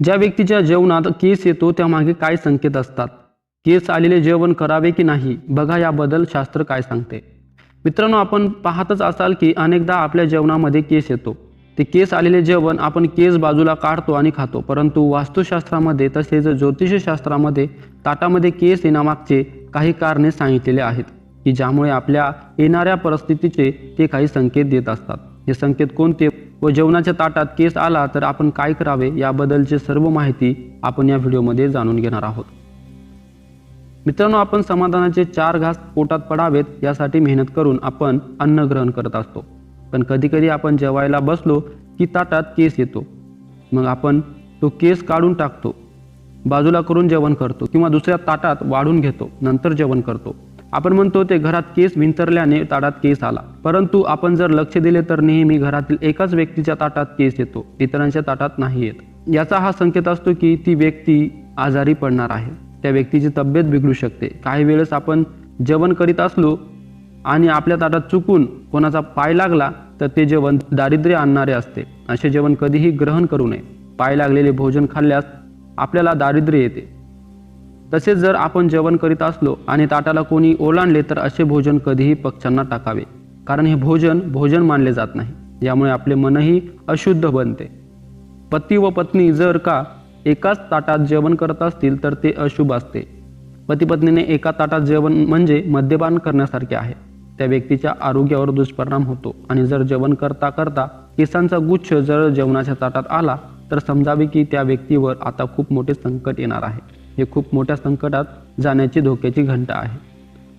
ज्या व्यक्तीच्या जेवणात केस येतो त्यामागे काय संकेत असतात? केस आलेले जेवण करावे की नाही? बघा याबद्दल शास्त्र काय सांगते. मित्रांनो आपण पाहतच असाल की अनेकदा आपल्या जेवणामध्ये केस येतो. ते केस आलेले जेवण आपण केस बाजूला काढतो आणि खातो. परंतु वास्तुशास्त्रामध्ये तसेच ज्योतिषशास्त्रामध्ये ताटामध्ये केस येण्यामागचे काही कारणे सांगितलेले आहेत की ज्यामुळे आपल्या येणाऱ्या परिस्थितीचे ते काही संकेत देत असतात. हे संकेत कोणते? व जेवणाच्या ताटात केस आला तर आपण काय करावे? याबद्दलची सर्व माहिती आपण या व्हिडिओमध्ये जाणून घेणार आहोत. मित्रांनो आपण समाधानाचे चार घास पोटात पडावेत यासाठी मेहनत करून आपण अन्न ग्रहण करत असतो. पण कधीकधी आपण जेवायला बसलो की ताटात केस येतो. मग आपण तो केस काढून टाकतो. बाजूला करून जेवण करतो किंवा दुसऱ्या ताटात वाढून घेतो नंतर जेवण करतो. आपण म्हणतो ते घरात केस विंतरल्याने ताटात केस आला. परंतु आपण जर लक्ष दिले तर नेहमी घरातील एकाच व्यक्तीच्या ताटात केस येतो इतरांच्या ताटात नाही येत. याचा हा संकेत असतो की ती व्यक्ती आजारी पडणार आहे. त्या व्यक्तीची तब्येत बिघडू शकते. काही वेळेस आपण जेवण करीत असलो आणि आपल्या ताटात चुकून कोणाचा पाय लागला तर ते जेवण दारिद्र्य आणणारे असते. असे जेवण कधीही ग्रहण करू नये. पाय लागलेले भोजन खाल्ल्यास आपल्याला दारिद्र्य येते. तसेच जर आपण जेवण करीत असलो आणि ताटाला कोणी ओलांडले तर असे भोजन कधीही पक्ष्यांना टाकावे. कारण हे भोजन भोजन मानले जात नाही. यामुळे आपले मनही अशुद्ध बनते. पती व पत्नी जर का एकाच ताटात जेवण करत असतील तर ते अशुभ असते. पती पत्नीने एका ताटात जेवण म्हणजे मद्यपान करण्यासारखे आहे. त्या व्यक्तीच्या आरोग्यावर दुष्परिणाम होतो. आणि जर जेवण करता करता केसांचा गुच्छ जर जेवणाच्या ताटात आला तर समजावे की त्या व्यक्तीवर आता खूप मोठे संकट येणार आहे. हे खूप मोठ्या संकटात जाण्याची धोक्याची घंटा आहे.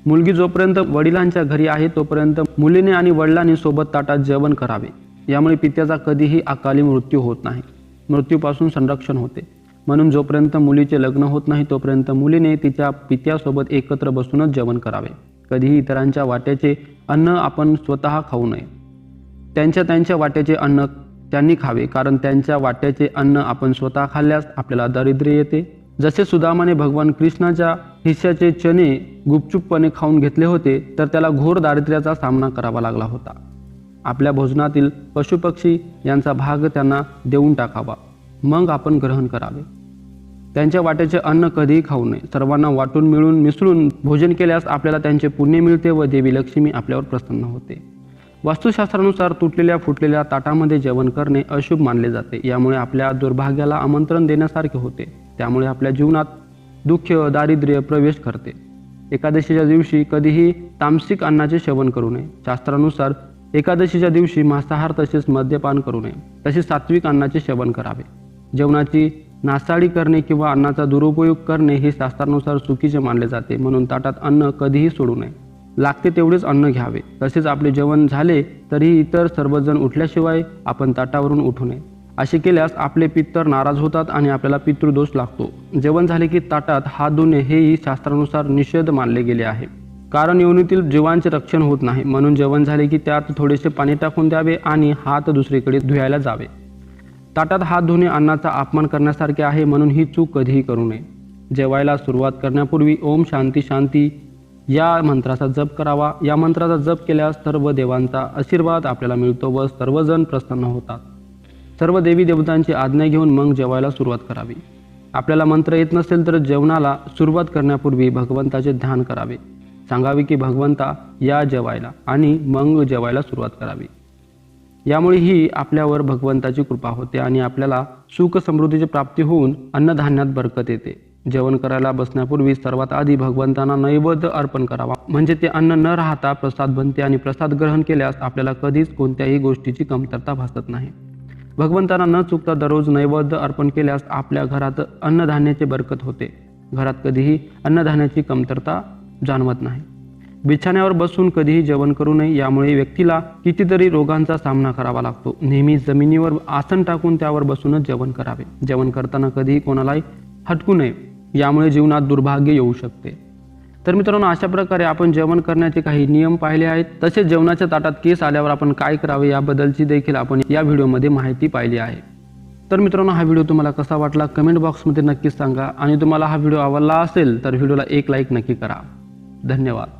मुलगी जोपर्यंत वडिलांच्या घरी आहे तोपर्यंत मुलीने आणि वडिलांनी सोबत ताटात जेवण करावे. यामुळे पित्याचा कधीही अकाली मृत्यू होत नाही. मृत्यूपासून संरक्षण होते. म्हणून जोपर्यंत मुलीचे लग्न होत नाही तोपर्यंत मुलीने तिच्या पित्यासोबत एकत्र बसूनच जेवण करावे. कधीही इतरांच्या वाट्याचे अन्न आपण स्वतः खाऊ नये. त्यांच्या त्यांच्या वाट्याचे अन्न त्यांनी खावे कारण त्यांच्या वाट्याचे अन्न आपण स्वतः खाल्ल्यास आपल्याला दारिद्र्य येते. जसे सुदामाने भगवान कृष्णाच्या हिस्साचे चणे गुपचूपपणे खाऊन घेतले होते तर त्याला घोर दारिद्र्याचा सामना करावा लागला होता. आपल्या भोजनातील पशुपक्षी यांचा भाग त्यांना देऊन टाकावा. मग आपण ग्रहण करावे. त्यांच्या वाट्याचे अन्न कधीही खाऊ नये. सर्वांना वाटून मिळून मिसळून भोजन केल्यास आपल्याला त्यांचे पुण्य मिळते व देवी लक्ष्मी आपल्यावर प्रसन्न होते. वास्तुशास्त्रानुसार तुटलेल्या फुटलेल्या ताटामध्ये जेवण करणे अशुभ मानले जाते. यामुळे आपल्या दुर्भाग्याला आमंत्रण देण्यासारखे होते. त्यामुळे आपल्या जीवनात दुःख दारिद्र्य प्रवेश करते. एकादशीच्या दिवशी कधीही तामसिक अन्नाचे सेवन करू नये. शास्त्रानुसार एकादशीच्या दिवशी मांसाहार तसेच मद्यपान करू नये. तसेच सात्विक अन्नाचे सेवन करावे. जेवणाची नासाडी करणे किंवा अन्नाचा दुरुपयोग करणे हे शास्त्रानुसार चुकीचे मानले जाते. म्हणून ताटात अन्न कधीही सोडू नये. लागते तेवढेच अन्न घ्यावे. तसेच आपले जेवण झाले तरीही इतर सर्वजण उठल्याशिवाय आपण ताटावरून उठू नये. असे केल्यास आपले पित्तर नाराज होतात आणि आपल्याला पितृदोष लागतो. जेवण झाले की ताटात हात धुणे हेही शास्त्रानुसार निषेध मानले गेले आहे. कारण योनीतील जीवांचे रक्षण होत नाही म्हणून जेवण झाले की त्यात थोडेसे पाणी टाकून द्यावे आणि हात दुसरीकडे धुवायला जावे. ताटात हात धुणे अन्नाचा अपमान करण्यासारखे आहे म्हणून ही चूक कधीही करू नये. जेवायला सुरुवात करण्यापूर्वी ओम शांती शांती. या मंत्राचा जप करावा. या मंत्राचा जप केल्यास सर्व देवांचा आशीर्वाद आपल्याला मिळतो व सर्वजण प्रसन्न होतात. सर्व देवी देवतांची आज्ञा घेऊन मग जेवायला सुरुवात करावी. आपल्याला मंत्र येत नसेल तर जेवणाला सुरुवात करण्यापूर्वी भगवंताचे ध्यान करावे. सांगावे की भगवंता या जेवायला आणि मग जेवायला सुरुवात करावी. यामुळे ही आपल्यावर भगवंताची कृपा होते आणि आपल्याला सुख समृद्धीची प्राप्ती होऊन अन्नधान्यात बरकत येते. जेवण करायला बसण्यापूर्वी सर्वात आधी भगवंतांना नैवेद्य अर्पण करावा. म्हणजे ते अन्न न राहता प्रसाद बनते आणि प्रसाद ग्रहण केल्यास आपल्याला कधीच कोणत्याही गोष्टीची कमतरता भासत नाही. भगवंतांना न चुकता दररोज नैवेद्य अर्पण केल्यास आपल्या घरात अन्नधान्याची बरकत होते. घरात कधीही अन्नधान्याची कमतरता जाणवत नाही. बिछाण्यावर बसून कधीही जेवण करू नये यामुळे व्यक्तीला कितीतरी रोगांचा सामना करावा लागतो. नेहमी जमिनीवर आसन टाकून त्यावर बसूनच जेवण करावे. जेवण करताना कधीही कोणालाही हटकू नये. यामुळे जीवनात दुर्भाग्य येऊ शकते. तर मित्रांनो अशा प्रकारे आपण जेवण करण्याचे काही नियम पाहिले आहेत. तसेच जेवणाच्या ताटात केस आल्यावर आपण काय करावे याबद्दलची देखील आपण या व्हिडिओमध्ये माहिती पाहिली आहे. तर मित्रांनो हा व्हिडिओ तुम्हाला कसा वाटला कमेंट बॉक्समध्ये नक्कीच सांगा. आणि तुम्हाला हा व्हिडिओ आवडला असेल तर व्हिडिओला एक लाईक नक्की करा. धन्यवाद.